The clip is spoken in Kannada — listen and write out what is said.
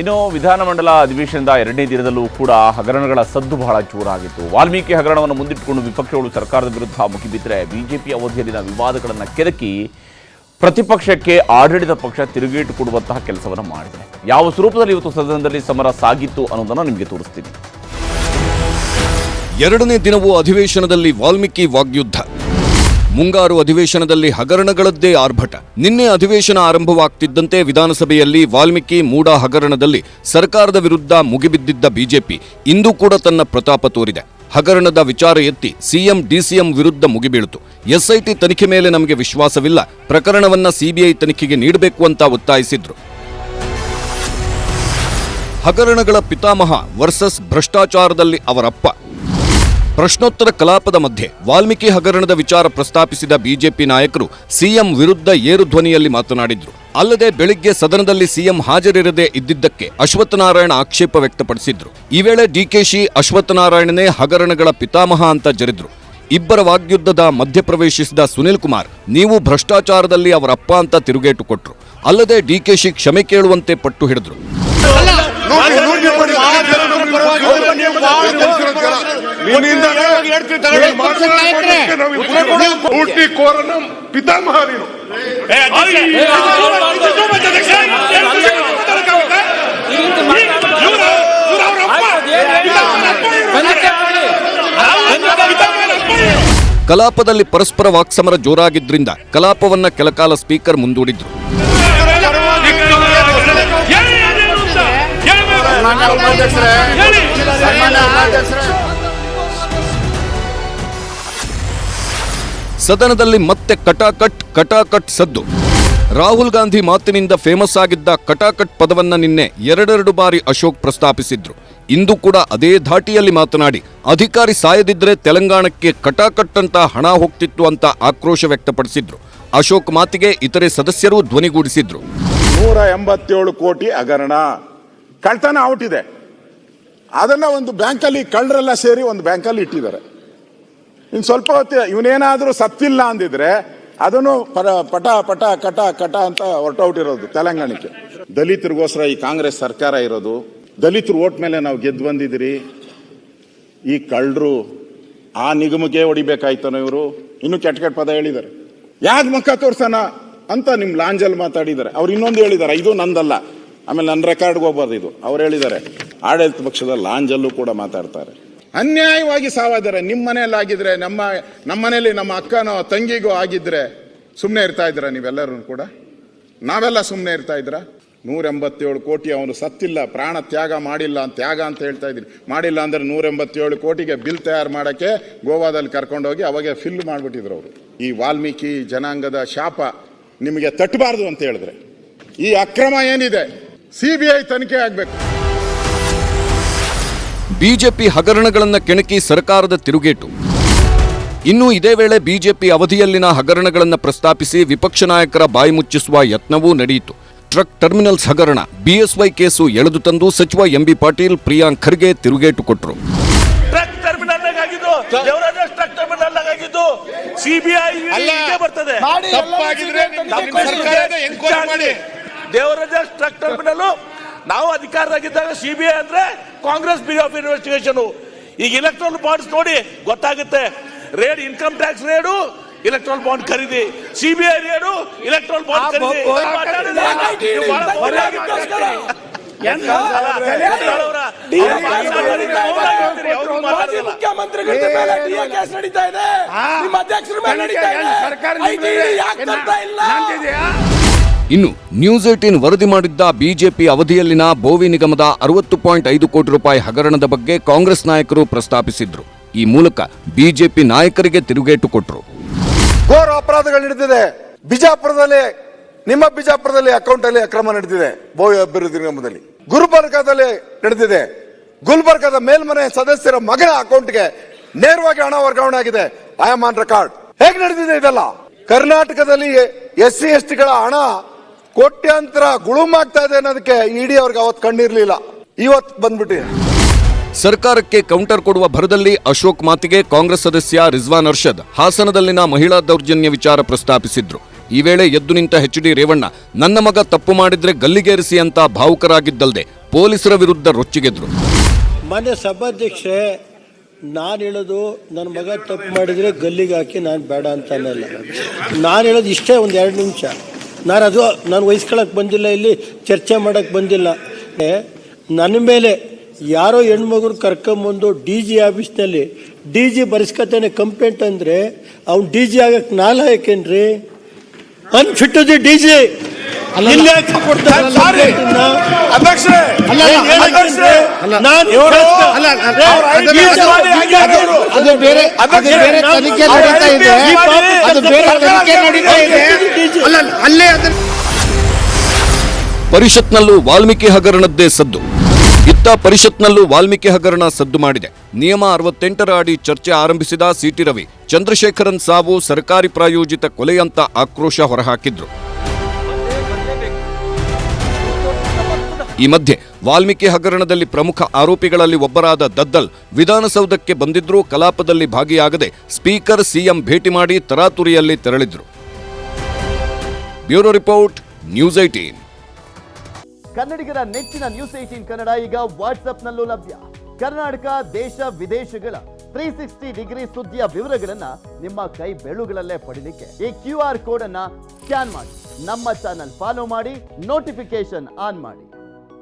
ಇನ್ನು ವಿಧಾನಮಂಡಲ ಅಧಿವೇಶನದ ಎರಡನೇ ದಿನದಲ್ಲೂ ಕೂಡ ಹಗರಣಗಳ ಸದ್ದು ಬಹಳ ಜೋರಾಗಿತ್ತು. ವಾಲ್ಮೀಕಿ ಹಗರಣವನ್ನು ಮುಂದಿಟ್ಟುಕೊಂಡು ವಿಪಕ್ಷಗಳು ಸರ್ಕಾರದ ವಿರುದ್ಧ ಮುಗಿಬಿದ್ದರೆ ಬಿಜೆಪಿ ಅವಧಿಯಲ್ಲಿನ ವಿವಾದಗಳನ್ನು ಕೆದಕಿ ಪ್ರತಿಪಕ್ಷಕ್ಕೆ ಆಡಳಿತ ಪಕ್ಷ ತಿರುಗೇಟು ಕೊಡುವಂತಹ ಕೆಲಸವನ್ನು ಮಾಡಿದೆ. ಯಾವ ಸ್ವರೂಪದಲ್ಲಿ ಇವತ್ತು ಸದನದಲ್ಲಿ ಸಮರ ಸಾಗಿತ್ತು ಅನ್ನೋದನ್ನು ನಿಮಗೆ ತೋರಿಸ್ತೀನಿ. ಎರಡನೇ ದಿನವೂ ಅಧಿವೇಶನದಲ್ಲಿ ವಾಲ್ಮೀಕಿ ವಾಗ್ಯುದ್ಧ. ಮುಂಗಾರು ಅಧಿವೇಶನದಲ್ಲಿ ಹಗರಣಗಳದ್ದೇ ಆರ್ಭಟ. ನಿನ್ನೆ ಅಧಿವೇಶನ ಆರಂಭವಾಗ್ತಿದ್ದಂತೆ ವಿಧಾನಸಭೆಯಲ್ಲಿ ವಾಲ್ಮೀಕಿ ಮೂಡ ಹಗರಣದಲ್ಲಿ ಸರ್ಕಾರದ ವಿರುದ್ಧ ಮುಗಿಬಿದ್ದಿದ್ದ ಬಿಜೆಪಿ ಇಂದು ಕೂಡ ತನ್ನ ಪ್ರತಾಪ ತೋರಿದೆ. ಹಗರಣದ ವಿಚಾರ ಎತ್ತಿ ಸಿಎಂ, ಡಿಸಿಎಂ ವಿರುದ್ಧ ಮುಗಿಬೀಳಿತು. ಎಸ್ಐಟಿ ತನಿಖೆ ಮೇಲೆ ನಮಗೆ ವಿಶ್ವಾಸವಿಲ್ಲ. ಪ್ರಕರಣವನ್ನ ಸಿಬಿಐ ತನಿಖೆಗೆ ನೀಡಬೇಕು ಅಂತ ಒತ್ತಾಯಿಸಿದ್ರು. ಹಗರಣಗಳ ಪಿತಾಮಹ ವರ್ಸಸ್ ಭ್ರಷ್ಟಾಚಾರದಲ್ಲಿ ಅವರಪ್ಪ. ಪ್ರಶ್ನೋತ್ತರ ಕಲಾಪದ ಮಧ್ಯೆ ವಾಲ್ಮೀಕಿ ಹಗರಣದ ವಿಚಾರ ಪ್ರಸ್ತಾಪಿಸಿದ ಬಿಜೆಪಿ ನಾಯಕರು ಸಿಎಂ ವಿರುದ್ಧ ಏರು ಧ್ವನಿಯಲ್ಲಿ ಮಾತನಾಡಿದ್ರು. ಅಲ್ಲದೆ ಬೆಳಿಗ್ಗೆ ಸದನದಲ್ಲಿ ಸಿಎಂ ಹಾಜರಿರದೆ ಇದ್ದಿದ್ದಕ್ಕೆ ಅಶ್ವತ್ಥನಾರಾಯಣ ಆಕ್ಷೇಪ ವ್ಯಕ್ತಪಡಿಸಿದ್ರು. ಈ ವೇಳೆ ಡಿಕೆಶಿ ಅಶ್ವತ್ಥನಾರಾಯಣನೇ ಹಗರಣಗಳ ಪಿತಾಮಹ ಅಂತ ಜರಿದ್ರು. ಇಬ್ಬರ ವಾಗ್ಯುದ್ಧದ ಮಧ್ಯಪ್ರವೇಶಿಸಿದ ಸುನಿಲ್ ಕುಮಾರ್, ನೀವು ಭ್ರಷ್ಟಾಚಾರದಲ್ಲಿ ಅವರಪ್ಪ ಅಂತ ತಿರುಗೇಟು ಕೊಟ್ರು. ಅಲ್ಲದೆ ಡಿಕೆಶಿ ಕ್ಷಮೆ ಕೇಳುವಂತೆ ಪಟ್ಟು ಹಿಡಿದ್ರು. ಊಟಿ ಕೋರನ ಪಿತಾಮಹ ನೀನು ಕಲಾಪದಲ್ಲಿ ಪರಸ್ಪರ ವಾಕ್ಸಮರ ಜೋರಾಗಿದ್ರಿಂದ ಕಲಾಪವನ್ನ ಕೆಲಕಾಲ ಸ್ಪೀಕರ್ ಮುಂದೂಡಿದ್ರು ಸದನದಲ್ಲಿ ಮತ್ತೆ ಕಟಾಕಟ್ ಕಟಾಕಟ್ ಸದ್ದು. ರಾಹುಲ್ ಗಾಂಧಿ ಮಾತಿನಿಂದ ಫೇಮಸ್ ಆಗಿದ್ದ ಕಟಾಕಟ್ ಪದವನ್ನ ನಿನ್ನೆ ಎರಡೆರಡು ಬಾರಿ ಅಶೋಕ್ ಪ್ರಸ್ತಾಪಿಸಿದ್ರು. ಇಂದು ಕೂಡ ಅದೇ ಧಾಟಿಯಲ್ಲಿ ಮಾತನಾಡಿ ಅಧಿಕಾರಿ ಸಾಯದಿದ್ರೆ ತೆಲಂಗಾಣಕ್ಕೆ ಕಟಾಕಟ್ ಅಂತ ಹಣ ಹೋಗ್ತಿತ್ತು ಅಂತ ಆಕ್ರೋಶ ವ್ಯಕ್ತಪಡಿಸಿದ್ರು. ಅಶೋಕ್ ಮಾತಿಗೆ ಇತರೆ ಸದಸ್ಯರು ಧ್ವನಿಗೂಡಿಸಿದ್ರು. ನೂರ ಎಂಬತ್ತೇಳು ಕೋಟಿ ಹಗರಣ. ಕಳ್ತನ ಔಟ್ ಇದೆ. ಅದನ್ನ ಒಂದು ಬ್ಯಾಂಕಲ್ಲಿ ಕಳ್ಳರೆಲ್ಲ ಸೇರಿ ಒಂದು ಬ್ಯಾಂಕಲ್ಲಿ ಇಟ್ಟಿದ್ದಾರೆ. ಇನ್ನು ಸ್ವಲ್ಪ ಹೊತ್ತು ಇವನೇನಾದರೂ ಸತ್ತಿಲ್ಲ ಅಂದಿದ್ರೆ ಅದನ್ನು ಪಟ ಪಟ, ಕಟ ಕಟ ಅಂತ ಹೊರಟೌಟಿರೋದು ತೆಲಂಗಾಣಕ್ಕೆ. ದಲಿತರಿಗೋಸ್ಕರ ಈ ಕಾಂಗ್ರೆಸ್ ಸರ್ಕಾರ ಇರೋದು. ದಲಿತರು ಓಟ್ ಮೇಲೆ ನಾವು ಗೆದ್ದು ಬಂದಿದ್ದೀರಿ. ಈ ಕಳ್ಳರು ಆ ನಿಗಮಕ್ಕೆ ಹೊಡಿಬೇಕಾಯ್ತಾನೋ ಇವರು? ಇನ್ನೂ ಕೆಟ್ಟ ಕೆಟ್ಟ ಪದ ಹೇಳಿದ್ದಾರೆ. ಯಾಕೆ ಮುಖ ತೋರ್ಸೋಣ ಅಂತ ನಿಮ್ಮ ಲಾಂಜಲ್ಲಿ ಮಾತಾಡಿದ್ದಾರೆ. ಅವ್ರು ಇನ್ನೊಂದು ಹೇಳಿದ್ದಾರೆ. ಇದು ನಂದಲ್ಲ. ಆಮೇಲೆ ನನ್ನ ರೆಕಾರ್ಡ್ಗೆ ಹೋಗ್ಬಾರ್ದು ಇದು. ಅವ್ರು ಹೇಳಿದ್ದಾರೆ. ಆಡಳಿತ ಪಕ್ಷದ ಲಾಂಜಲ್ಲೂ ಕೂಡ ಮಾತಾಡ್ತಾರೆ. ಅನ್ಯಾಯವಾಗಿ ಸಾವಾದರೆ ನಿಮ್ಮ ಮನೆಯಲ್ಲಿ ಆಗಿದ್ರೆ, ನಮ್ಮ ನಮ್ಮ ಮನೆಯಲ್ಲಿ ನಮ್ಮ ಅಕ್ಕನೋ, ತಂಗಿಗೋ ಆಗಿದ್ರೆ ಸುಮ್ಮನೆ ಇರ್ತಾ ಇದ್ರ ನೀವೆಲ್ಲರೂ ಕೂಡ? ನಾವೆಲ್ಲ ಸುಮ್ಮನೆ ಇರ್ತಾ ಇದ್ರ ನೂರ ಕೋಟಿ ಅವನು ಸತ್ತಿಲ್ಲ, ಪ್ರಾಣ ತ್ಯಾಗ ಮಾಡಿಲ್ಲ ಅಂತ, ತ್ಯಾಗ ಅಂತ ಹೇಳ್ತಾ ಇದ್ದೀನಿ. ಮಾಡಿಲ್ಲ ಅಂದರೆ ನೂರ ಎಂಬತ್ತೇಳು ಕೋಟಿಗೆ ಬಿಲ್ ತಯಾರು ಮಾಡೋಕ್ಕೆ ಗೋವಾದಲ್ಲಿ ಕರ್ಕೊಂಡೋಗಿ ಅವಾಗ ಫಿಲ್ ಮಾಡಿಬಿಟ್ಟಿದ್ರು ಅವರು. ಈ ವಾಲ್ಮೀಕಿ ಜನಾಂಗದ ಶಾಪ ನಿಮಗೆ ತಟ್ಟಬಾರ್ದು ಅಂತ ಹೇಳಿದ್ರೆ. ಈ ಅಕ್ರಮ ಏನಿದೆ? ಸಿ ಬಿ ಐ ತನಿಖೆ ಆಗಬೇಕು. ಬಿಜೆಪಿ ಹಗರಣಗಳನ್ನು ಕೆಣಕಿ ಸರ್ಕಾರದ ತಿರುಗೇಟು. ಇನ್ನು ಇದೇ ವೇಳೆ ಬಿಜೆಪಿ ಅವಧಿಯಲ್ಲಿನ ಹಗರಣಗಳನ್ನು ಪ್ರಸ್ತಾಪಿಸಿ ವಿಪಕ್ಷ ನಾಯಕರ ಬಾಯಿ ಮುಚ್ಚಿಸುವ ಯತ್ನವೂ ನಡೆಯಿತು. ಟ್ರಕ್ ಟರ್ಮಿನಲ್ಸ್ ಹಗರಣ ಬಿಎಸ್ವೈ ಕೇಸು ಎಳೆದು ತಂದು ಸಚಿವ ಎಂಬಿ ಪಾಟೀಲ್ ಪ್ರಿಯಾಂಕ್ ಖರ್ಗೆ ತಿರುಗೇಟು ಕೊಟ್ಟರು ಸಿಬಿಐ ಬರ್ತದೆ ಅಧಿಕಾರದಾಗಿದ್ದಾಗ ಸಿ ಬಿ ಐ ನಾವು ಅಂದ್ರೆ ಕಾಂಗ್ರೆಸ್ ಬ್ಯೂರೋ ಆಫ್ ಇನ್ವೆಸ್ಟಿಗೇಷನ್ ಈಗ ಇಲೆಕ್ಟ್ರಾನಿಕ್ ಬಾಂಡ್ಸ್ ನೋಡಿ ಗೊತ್ತಾಗುತ್ತೆ. Raid income tax raid electron bond ಖರೀದಿ. ಸಿಬಿಐ ರೇಡು ಇಲೆಕ್ಟ್ರಾನ್ ಬಾಂಡ್ ಖರೀದಿ. ನೀವು. ಮುಖ್ಯಮಂತ್ರಿಗಳ ಮೇಲೆ ಕೇಸ್ ನಡೀತಾ ಇದೆ. ನಿಮ್ಮ ಅಧ್ಯಕ್ಷರ ಮೇಲೆ ನಡೀತಾ ಇದೆ. ಇಲ್ಲ? ಇನ್ನು ನ್ಯೂಸ್ ಏಟೀನ್ ವರದಿ ಮಾಡಿದ್ದ ಬಿಜೆಪಿ ಅವಧಿಯಲ್ಲಿನ ಬೋವಿ ನಿಗಮದ ಅರವತ್ತು ಪಾಯಿಂಟ್ ಐದು ಕೋಟಿ ರೂಪಾಯಿ ಹಗರಣದ ಬಗ್ಗೆ ಕಾಂಗ್ರೆಸ್ ನಾಯಕರು ಪ್ರಸ್ತಾಪಿಸಿದ್ರು. ಈ ಮೂಲಕ ಬಿಜೆಪಿ ನಾಯಕರಿಗೆ ತಿರುಗೇಟು ಕೊಟ್ಟರು ಘೋರ ಅಪರಾಧಗಳು ನಡೆದಿದೆ. ಬಿಜಾಪುರದಲ್ಲಿ, ನಿಮ್ಮ ಬಿಜಾಪುರದಲ್ಲಿ ಅಕೌಂಟ್ ಅಲ್ಲಿ ಅಕ್ರಮ ನಡೆದಿದೆ ಬೋವಿ ಅಭಿವೃದ್ಧಿ ನಿಗಮದಲ್ಲಿ. ಗುಲ್ಬರ್ಗಾದಲ್ಲಿ ನಡೆದಿದೆ. ಗುಲ್ಬರ್ಗಾದ ಮೇಲ್ಮನೆ ಸದಸ್ಯರ ಮಗನ ಅಕೌಂಟ್ಗೆ ನೇರವಾಗಿ ಹಣ ವರ್ಗಾವಣೆ ಆಗಿದೆ. ಆಯಮಾನ್ ರೆಕಾರ್ಡ್ ಹೇಗೆ ನಡೆದಿದೆ ಇದೆಲ್ಲ? ಕರ್ನಾಟಕದಲ್ಲಿ ಎಸ್ ಸಿ ಎಸ್ ಟಿಗಳ ಹಣ ಕೋಟ್ಯಾಂತರ ಗುಳುಮಾಗ್ತಾ ಇದೆ ಅನ್ನೋದಕ್ಕೆ ಇಡಿ ಅವ್ರಿಗೆ ಅವತ್ತು ಕಣ್ಣಿರಲಿಲ್ಲ. ಇವತ್ತು ಬಂದ್ಬಿಟ್ಟಿದೆ ಸರ್ಕಾರಕ್ಕೆ ಕೌಂಟರ್ ಕೊಡುವ ಭರದಲ್ಲಿ ಅಶೋಕ್ ಮಾತಿಗೆ ಕಾಂಗ್ರೆಸ್ ಸದಸ್ಯ ರಿಜ್ವಾನ್ ಅರ್ಷದ್ ಹಾಸನದಲ್ಲಿನ ಮಹಿಳಾ ದೌರ್ಜನ್ಯ ವಿಚಾರ ಪ್ರಸ್ತಾಪಿಸಿದ್ರು. ಈ ವೇಳೆ ಎದ್ದು ನಿಂತ ಎಚ್ ಡಿ ರೇವಣ್ಣ ನನ್ನ ಮಗ ತಪ್ಪು ಮಾಡಿದ್ರೆ ಗಲ್ಲಿಗೇರಿಸಿ ಅಂತ ಭಾವುಕರಾಗಿದ್ದಲ್ಲದೆ ಪೊಲೀಸರ ವಿರುದ್ಧ ರೊಚ್ಚಿಗೆದ್ರು. ಮನೆ ಸಭಾಧ್ಯಕ್ಷೆ ನಾನು ಹೇಳೋದು ನನ್ನ ಮಗ ತಪ್ಪು ಮಾಡಿದರೆ ಗಲ್ಲಿಗೆ ಹಾಕಿ ನಾನು ಬೇಡ ಅಂತ ಅನ್ನಲ್ಲ ನಾನು ಹೇಳೋದು ಇಷ್ಟೇ ಒಂದು ಎರಡು ನಿಮಿಷ. ನಾನು ಅದು ನಾನು ವಹಿಸ್ಕೊಳಕ್ಕೆ ಬಂದಿಲ್ಲ ಇಲ್ಲಿ ಚರ್ಚೆ ಮಾಡೋಕೆ ಬಂದಿಲ್ಲ. ನನ್ನ ಮೇಲೆ ಯಾರೋ ಹೆಣ್ಮಗುರು ಕರ್ಕೊಂಬಂದು ಡಿ ಜಿ ಆಫೀಸ್ನಲ್ಲಿ ಡಿ ಜಿ ಬರೆಸ್ಕೊತಾನೆ ಕಂಪ್ಲೇಂಟ್ ಅಂದರೆ ಅವ್ನು ಡಿ ಜಿ ಆಗಕ್ಕೆ ನಾಲ್ ಯಾಕೇನ್ರಿ ಅನ್ಫಿಟ್ ದಿ ಡಿ ಜಿ. ಕೊಡ್ತಾರೆ ಅದು ಬೇರೆ ಅದು ಬೇರೆ ನಾವು- ತನಿಖೆ ನಡೀತಾ ಇದೆ. ಅದು ಬೇರೆ ತನಿಖೆ ನಡೀತಾ ಇದೆ. ಅಲ್ಲ ಅಲ್ಲೇ ಅದನ್ನ ಪರಿಷತ್ನಲ್ಲೂ ವಾಲ್ಮೀಕಿ ಹಗರಣದ್ದೇ ಸದ್ದು. ಇತ್ತ ಪರಿಷತ್ನಲ್ಲೂ ವಾಲ್ಮೀಕಿ ಹಗರಣ ಸದ್ದು ಮಾಡಿದೆ. ನಿಯಮ ಅರವತ್ತೆಂಟರ ಅಡಿ ಚರ್ಚೆ ಆರಂಭಿಸಿದ ಸಿಟಿ ರವಿ ಚಂದ್ರಶೇಖರನ್ ಸಾವು ಸರ್ಕಾರಿ ಪ್ರಾಯೋಜಿತ ಕೊಲೆಯಂತ ಆಕ್ರೋಶ ಹೊರಹಾಕಿದ್ರು. ಈ ಮಧ್ಯೆ ವಾಲ್ಮೀಕಿ ಹಗರಣದಲ್ಲಿ ಪ್ರಮುಖ ಆರೋಪಿಗಳಲ್ಲಿ ಒಬ್ಬರಾದ ದದ್ದಲ್ ವಿಧಾನಸೌಧಕ್ಕೆ ಬಂದಿದ್ರೂ ಕಲಾಪದಲ್ಲಿ ಭಾಗಿಯಾಗದೆ ಸ್ಪೀಕರ್ ಸಿಎಂ ಭೇಟಿ ಮಾಡಿ ತರಾತುರಿಯಲ್ಲಿ ತೆರಳಿದ್ರು. ಬ್ಯೂರೋ ರಿಪೋರ್ಟ್, ನ್ಯೂಸ್ ಐಟೀನ್ ಕನ್ನಡಿಗರ ನೆಚ್ಚಿನ ನ್ಯೂಸ್ ಏಟೀನ್ ಕನ್ನಡ ಈಗ ವಾಟ್ಸ್ಆಪ್ನಲ್ಲೂ ಲಭ್ಯ. ಕರ್ನಾಟಕ, ದೇಶ, ವಿದೇಶಗಳ ತ್ರೀ ಸಿಕ್ಸ್ಟಿ ಡಿಗ್ರಿ ಸುದ್ದಿಯ ವಿವರಗಳನ್ನ ನಿಮ್ಮ ಕೈ ಬೆಳುಗಳಲ್ಲೇ ಪಡಿಲಿಕ್ಕೆ ಈ ಕ್ಯೂ ಆರ್ ಕೋಡ್ ಅನ್ನ ಸ್ಕ್ಯಾನ್ ಮಾಡಿ. ನಮ್ಮ ಚಾನಲ್ ಫಾಲೋ ಮಾಡಿ ನೋಟಿಫಿಕೇಶನ್ ಆನ್ ಮಾಡಿ.